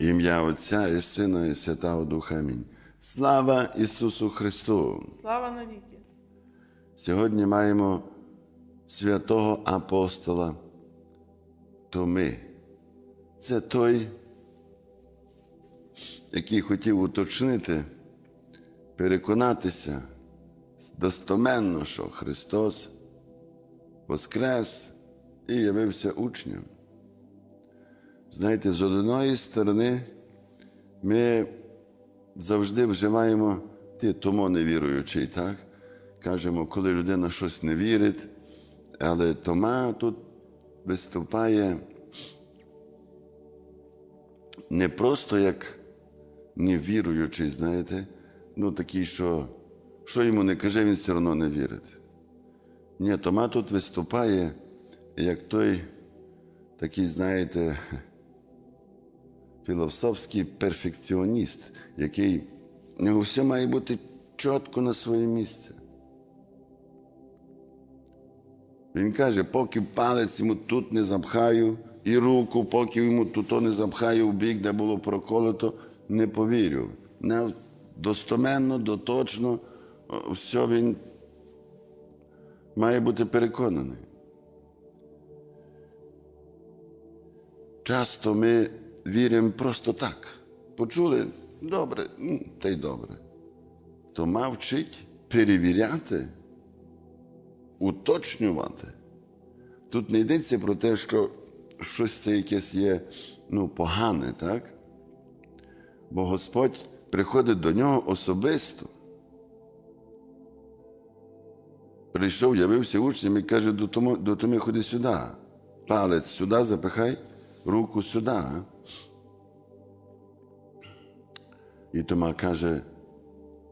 Ім'я Отця і Сина, і Святого Духа. Амінь. Слава Ісусу Христу! Слава навіки! Сьогодні маємо святого апостола Томи. Це той, який хотів уточнити, переконатися достоменно, що Христос воскрес і явився учнем. Знаєте, з одної сторони, ми завжди вживаємо ти тому невіруючий, так? Кажемо, коли людина щось не вірить, але Тома тут виступає не просто як невіруючий, знаєте, ну такий, що що йому не каже, він все одно не вірить. Ні, Тома тут виступає як той такий, знаєте, філософський перфекціоніст, який у нього все має бути чітко на своє місце. Він каже, поки палець йому тут не запхаю, і руку, поки йому тут не запхаю в бік, де було проколото, не повірю. Не достоменно, доточно, все він має бути переконаний. Часто ми віримо просто так. Почули добре, та й добре. То мав вчить перевіряти, уточнювати. Тут не йдеться про те, що щось це якесь є ну, погане, так? Бо Господь приходить до нього особисто. Прийшов, явився учням і каже, до Томи, до ходи сюди. Палець сюди запихай, руку сюди. І Тома каже,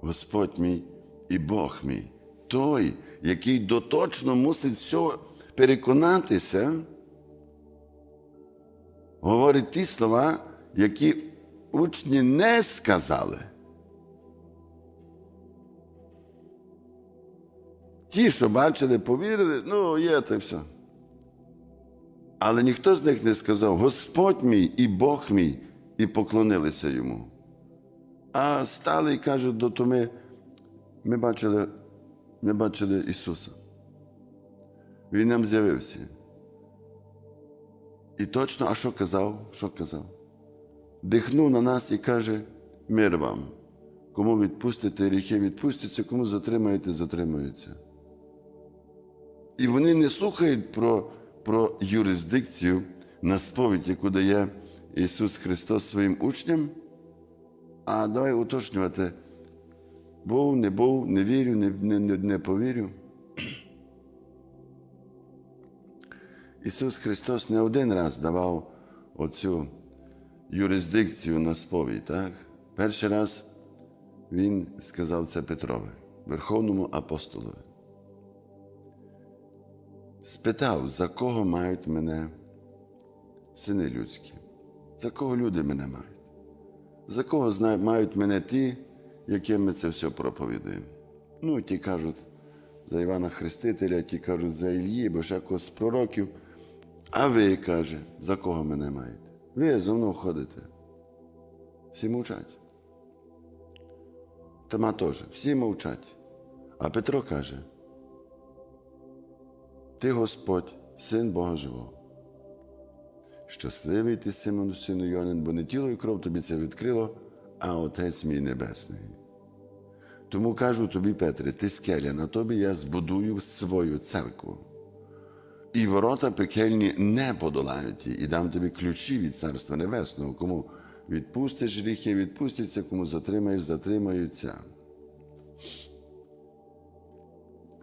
Господь мій і Бог мій, той, який доточно мусить все переконатися, говорить ті слова, які учні не сказали. Ті, що бачили, повірили, ну, є це все. Але ніхто з них не сказав, Господь мій і Бог мій, і поклонилися йому. А стали і кажуть до Томи, ми бачили, ми бачили Ісуса. Він нам з'явився. І точно, а що казав? Що казав? Дихнув на нас і каже: мир вам. Кому відпустите гріхи, відпустяться, кому затримаєте, затримаються. І вони не слухають про, про юрисдикцію на сповідь, яку дає Ісус Христос своїм учням. А давай уточнювати. Був, не був, не вірю, не, не, не, не повірю. Ісус Христос не один раз давав оцю юрисдикцію на сповідь, так? Перший раз Він сказав це Петрові, Верховному апостолові. Спитав, за кого мають мене сини людські, за кого люди мене мають? За кого знають, мають мене ті, яким ми це все проповідуємо? Ну, ті кажуть за Івана Хрестителя, ті кажуть за Ільї, бо ще когось з пророків. А ви, каже, за кого мене маєте? Ви зо мною ходите. Всі мовчать. Тома теж, всі мовчать. А Петро каже: Ти Господь, син Бога живого. Щасливий ти, Симону, сину Йонин, бо не тіло і кров тобі це відкрило, а Отець мій Небесний. Тому кажу тобі, Петре, ти скеля, на тобі я збудую свою церкву. І ворота пекельні не подолають її, і дам тобі ключі від Царства Небесного. Кому відпустиш гріхи, відпустяться, кому затримаєш, затримаються.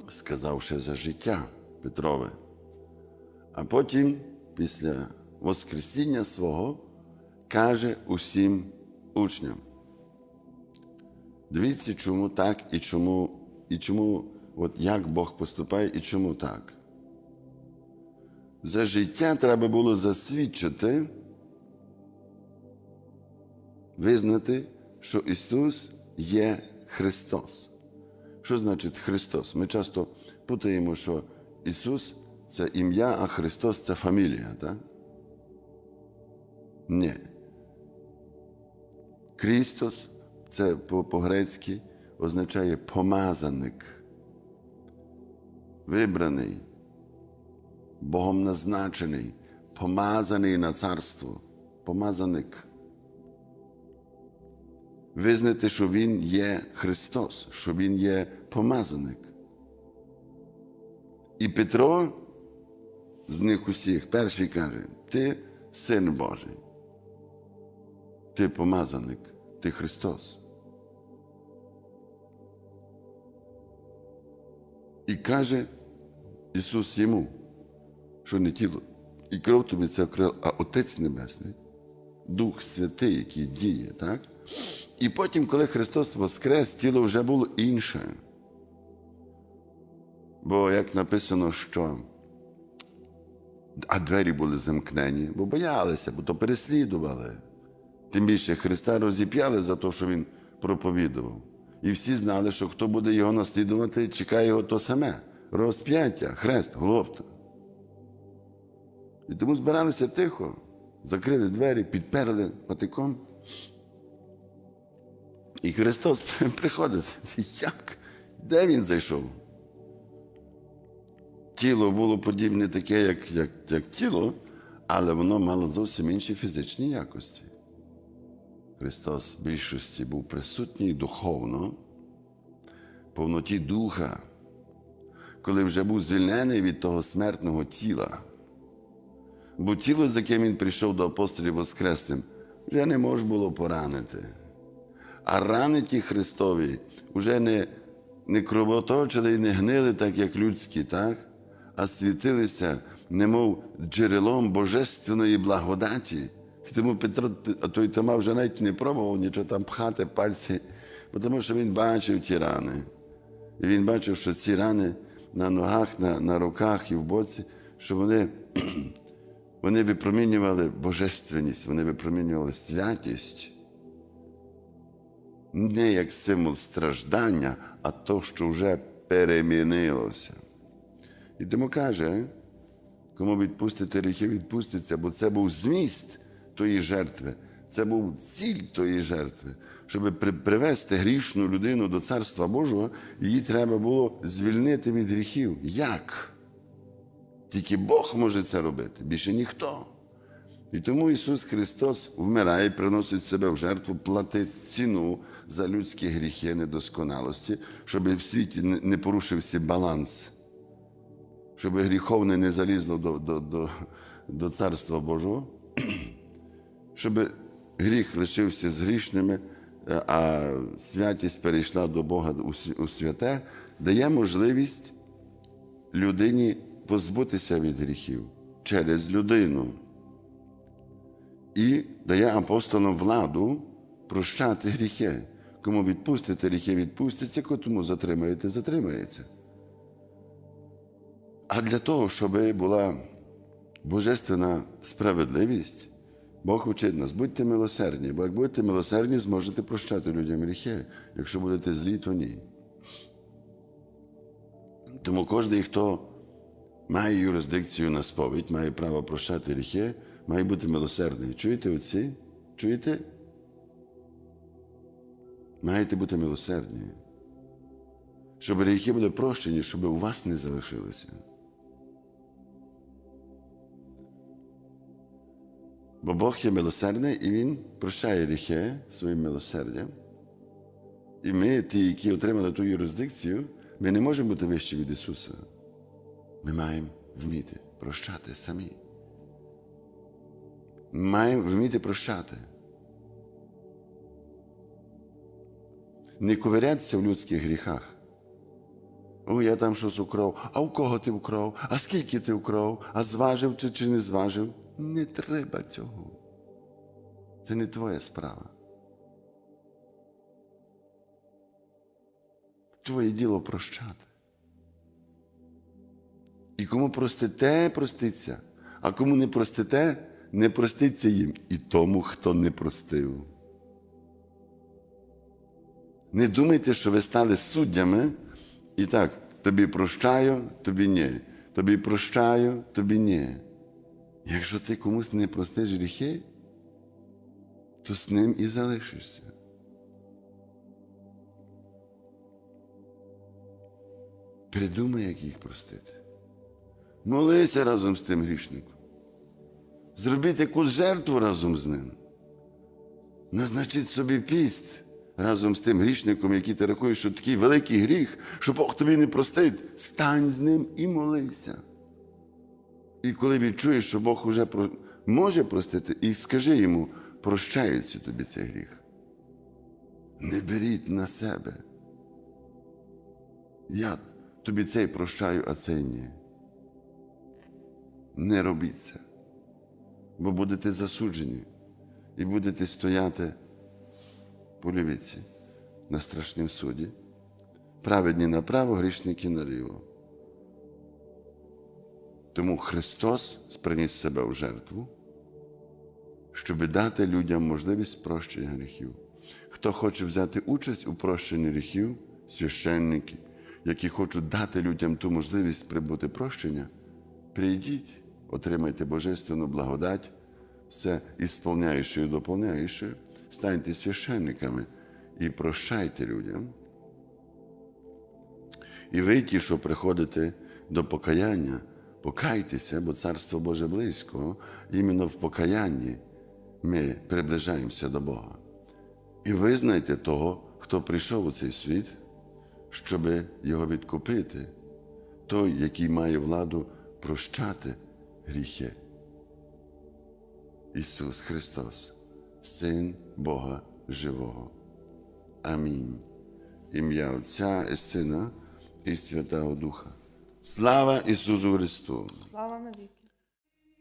Сказавши за життя Петрове. А потім, після Воскресіння свого, каже усім учням. Дивіться, чому так і чому, і чому, от як Бог поступає, і чому так. За життя треба було засвідчити, визнати, що Ісус є Христос. Що значить Христос? Ми часто путаємо, що Ісус це ім'я, а Христос це фамілія. Так? Ні. Крістос це по- по-грецьки означає помазаник, вибраний, Богом назначений, помазаний на царство, помазаник. Визнати, що Він є Христос, що Він є помазаник. І Петро з них усіх перший каже: Ти син Божий, ти помазаник, ти Христос. І каже Ісус йому, що не тіло і кров тобі це окрив, а Отець Небесний, Дух Святий, який діє, так? І потім, коли Христос воскрес, тіло вже було інше. Бо як написано, що а двері були замкнені, бо боялися, бо то переслідували. Тим більше Христа розіп'яли за те, що Він проповідував. І всі знали, що хто буде його наслідувати, чекає його то саме розп'яття, хрест, головта. І тому збиралися тихо, закрили двері, підперли патиком. І Христос приходить. Як? Де він зайшов? Тіло було подібне таке, як, як, як тіло, але воно мало зовсім інші фізичні якості. Христос в більшості був присутній духовно, повноті духа, коли вже був звільнений від того смертного тіла. Бо тіло, з яким він прийшов до апостолів Воскресним, вже не можна було поранити. А рани ті Христові вже не, не кровоточили і не гнили, так як людські, так? а світилися, немов джерелом божественної благодаті. Тому Петро, той Тома вже навіть не пробував нічого там пхати пальці, тому що він бачив ті рани. І він бачив, що ці рани на ногах, на, на руках і в боці, що вони, вони випромінювали божественність, вони випромінювали святість. Не як символ страждання, а то, що вже перемінилося. І тому каже, кому відпустити гріхи, відпуститься, бо це був зміст тої жертви, це був ціль тої жертви. Щоб привести грішну людину до Царства Божого, її треба було звільнити від гріхів. Як? Тільки Бог може це робити, більше ніхто. І тому Ісус Христос вмирає, приносить себе в жертву, платить ціну за людські гріхи недосконалості, щоб в світі не- порушився баланс щоб гріховне не залізло до, до, до, до Царства Божого, щоб гріх лишився з грішними, е, а святість перейшла до Бога у святе, дає можливість людині позбутися від гріхів через людину. І дає апостолам владу прощати гріхи. Кому відпустите гріхи, відпуститься, кому затримаєте, затримається. А для того, щоб була божественна справедливість, Бог вчить нас, будьте милосердні, бо як будете милосердні, зможете прощати людям гріхи. Якщо будете злі, то ні. Тому кожен, хто має юрисдикцію на сповідь, має право прощати гріхи, має бути милосердний. Чуєте оці? Чуєте? Маєте бути милосердні. Щоб гріхи були прощені, щоб у вас не залишилися. Бо Бог є милосердний і Він прощає гріхи своїм милосердям. І ми, ті, які отримали ту юрисдикцію, ми не можемо бути вищі від Ісуса. Ми маємо вміти прощати самі. Маємо вміти прощати. Не ковирятися в людських гріхах. О, я там щось украв. А у кого ти вкрав? А скільки ти вкрав? А зважив чи, чи не зважив? Не треба цього. Це не твоя справа. Твоє діло прощати. І кому простите, проститься, а кому не простите, не проститься їм і тому, хто не простив. Не думайте, що ви стали суддями і так, тобі прощаю, тобі ні. Тобі прощаю, тобі ні. Якщо ти комусь не простиш гріхи, то з ним і залишишся. Придумай, як їх простити. Молися разом з тим грішником. Зробіть якусь жертву разом з ним. Назначіть собі піст разом з тим грішником, який ти рахуєш, що такий великий гріх, що Бог тобі не простить. Стань з ним і молися. І коли відчуєш, що Бог уже може простити, і скажи йому, прощається тобі цей гріх. Не беріть на себе. Я тобі цей прощаю, а цей ні. Не робіть це, бо будете засуджені і будете стояти по лівиці на страшнім суді. Праведні направо, грішники наліво. Тому Христос приніс себе в жертву, щоб дати людям можливість прощення гріхів. Хто хоче взяти участь у прощенні гріхів, священники, які хочуть дати людям ту можливість прибути прощення, прийдіть, отримайте божественну благодать, все ісполняючи і доповняючи, станьте священниками і прощайте людям. І ви, ті, що приходите до покаяння, покайтеся, бо Царство Боже близько, іменно в покаянні ми приближаємося до Бога. І визнайте того, хто прийшов у цей світ, щоб його відкупити, той, який має владу прощати гріхи. Ісус Христос, Син Бога Живого. Амінь. Ім'я Отця і Сина і Святого Духа. Слава Ісусу Христу! Слава навіки.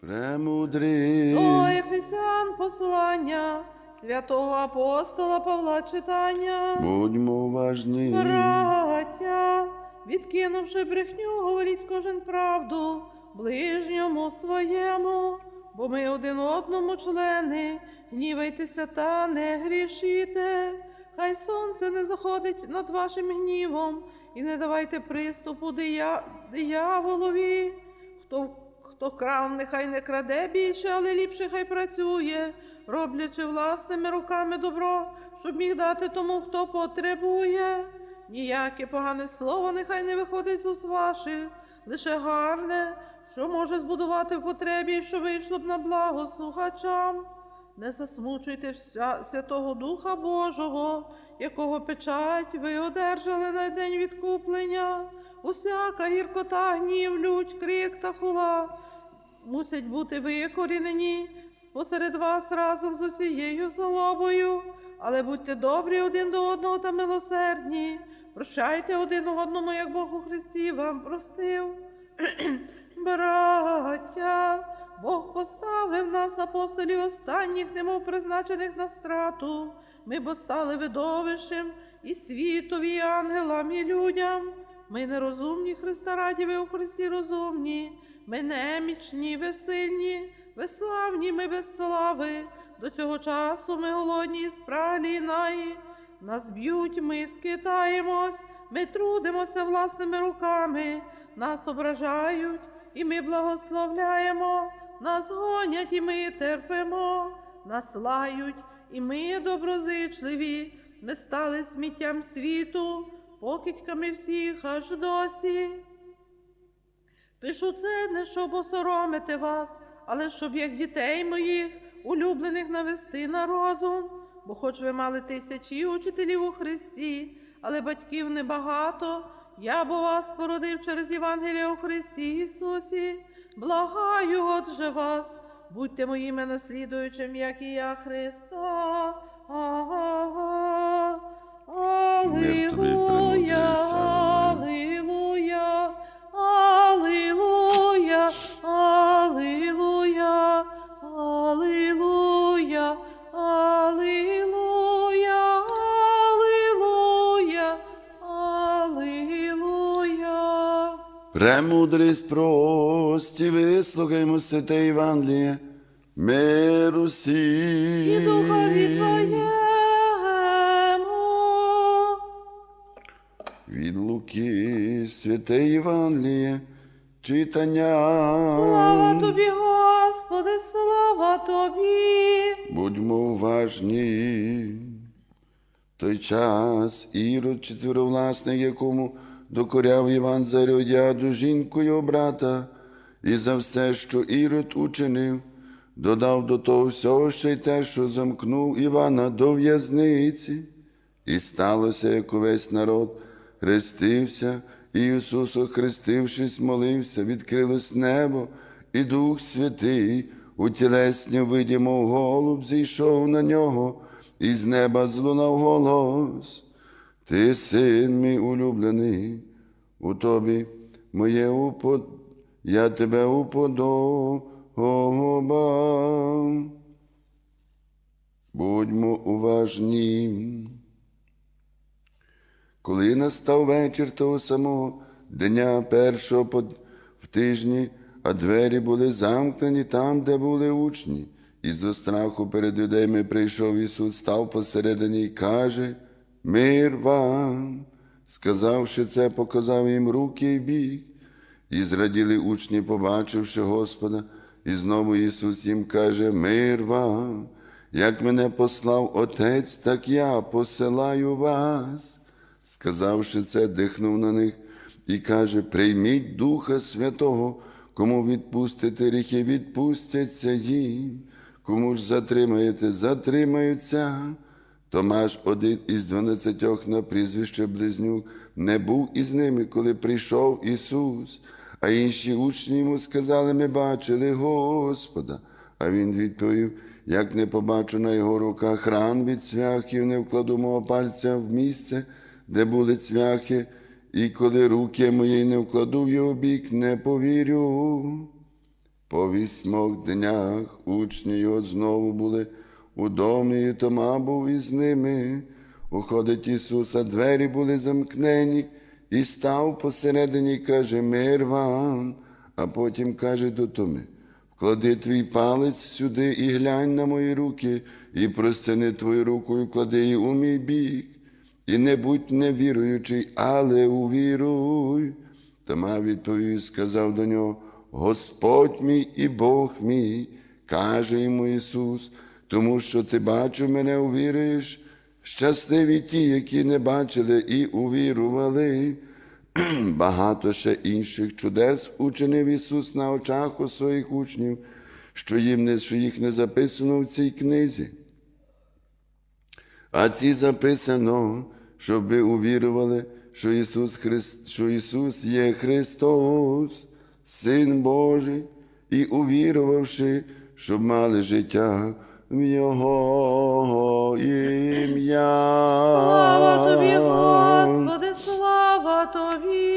Премудрий! До Ефесян послання святого апостола Павла читання. Будьмо уважні. Браття, відкинувши брехню, говоріть кожен правду ближньому своєму, бо ми один одному члени, гнівайтеся та не грішіте. Хай сонце не заходить над вашим гнівом, і не давайте приступу дия... дияволові. Хто, хто крав, нехай не краде більше, але ліпше хай працює, роблячи власними руками добро, щоб міг дати тому, хто потребує. Ніяке погане слово нехай не виходить з уст ваших, лише гарне, що може збудувати в потребі, що вийшло б на благо слухачам. Не засмучуйте Святого Духа Божого, якого печать ви одержали на день відкуплення. Усяка гіркота, гнів, лють, крик та хула мусять бути викорінені посеред вас разом з усією злобою. Але будьте добрі один до одного та милосердні. Прощайте один одному, як Бог у Христі вам простив. Браття, Бог поставив нас, апостолів останніх, немов призначених на страту. Ми бо стали видовищем і світові, і ангелам, і людям. Ми нерозумні, Христа раді, ви у Христі розумні. Ми немічні, ви сильні, ви славні, ми без слави. До цього часу ми голодні і спраглі наї. Нас б'ють, ми скитаємось, ми трудимося власними руками, нас ображають, і ми благословляємо, нас гонять, і ми терпимо, нас лають, і ми доброзичливі. Ми стали сміттям світу, покидьками всіх аж досі. Пишу це не щоб осоромити вас, але щоб як дітей моїх, улюблених навести на розум. Бо хоч ви мали тисячі учителів у Христі, але батьків небагато, я бо вас породив через Євангелія у Христі Ісусі. Благаю, отже вас, будьте моїми наслідуючим, як і я Христа. Ага. Премудрий Савве. Алілуя, Алілуя, Алілуя, Алілуя, Алілуя, Алілуя. Премудрість прості, вислухаймо святе Євангеліє, миру І всім. духові Твоєму. Від Луки, святе Євангеліє, читання. Слава тобі, Господи. Слава Тобі. Будьмо уважні. В той час Ірод, четверовласник, якому докоряв Іван Зародяду жінкою брата, і за все, що Ірод учинив, додав до того всього ще й те, що замкнув Івана до в'язниці. І сталося, як увесь народ хрестився, і Ісус, охрестившись, молився, відкрилось небо, і Дух Святий у тілесні виді, мов голуб, зійшов на нього, і з неба злунав голос. Ти син мій улюблений, у тобі моє упод... я тебе уподобав. Будьмо уважні. Коли настав вечір того самого дня першого в тижні, а двері були замкнені там, де були учні, і зо страху перед юдеями прийшов Ісус, став посередині і каже: Мир вам. Сказавши це, показав їм руки і бік. І зраділи учні, побачивши Господа, і знову Ісус їм каже: Мир вам, як мене послав Отець, так я посилаю вас. Сказавши це, дихнув на них і каже: Прийміть Духа Святого, кому відпустите гріхи, відпустяться їм, кому ж затримаєте, затримаються. Томаш, один із дванадцятьох на прізвище Близнюк, не був із ними, коли прийшов Ісус, а інші учні йому сказали, ми бачили Господа. А він відповів: як не побачу на його руках ран від цвяхів, не вкладу мого пальця в місце, де були цвяхи, і коли руки мої не вкладу в його бік, не повірю. По вісьмох днях учні його знову були у домі, і Тома був із ними. Уходить Ісус, а двері були замкнені, і став посередині, каже, мир вам, а потім каже до Томи, вклади твій палець сюди і глянь на мої руки, і простяни твою руку, і вклади її у мій бік. І не будь невіруючий, але увіруй. Тома відповів і сказав до нього: Господь мій і Бог мій, каже йому Ісус, тому що ти бачив мене, увіруєш. Щасливі ті, які не бачили і увірували. Багато ще інших чудес учинив Ісус на очах у своїх учнів, що їм не, що їх не записано в цій книзі. А ці записано, щоб ви увірували, що Ісус, Христ, що Ісус є Христос, Син Божий, і увірувавши, щоб мали життя в Його ім'я. Слава тобі, Господи, слава тобі!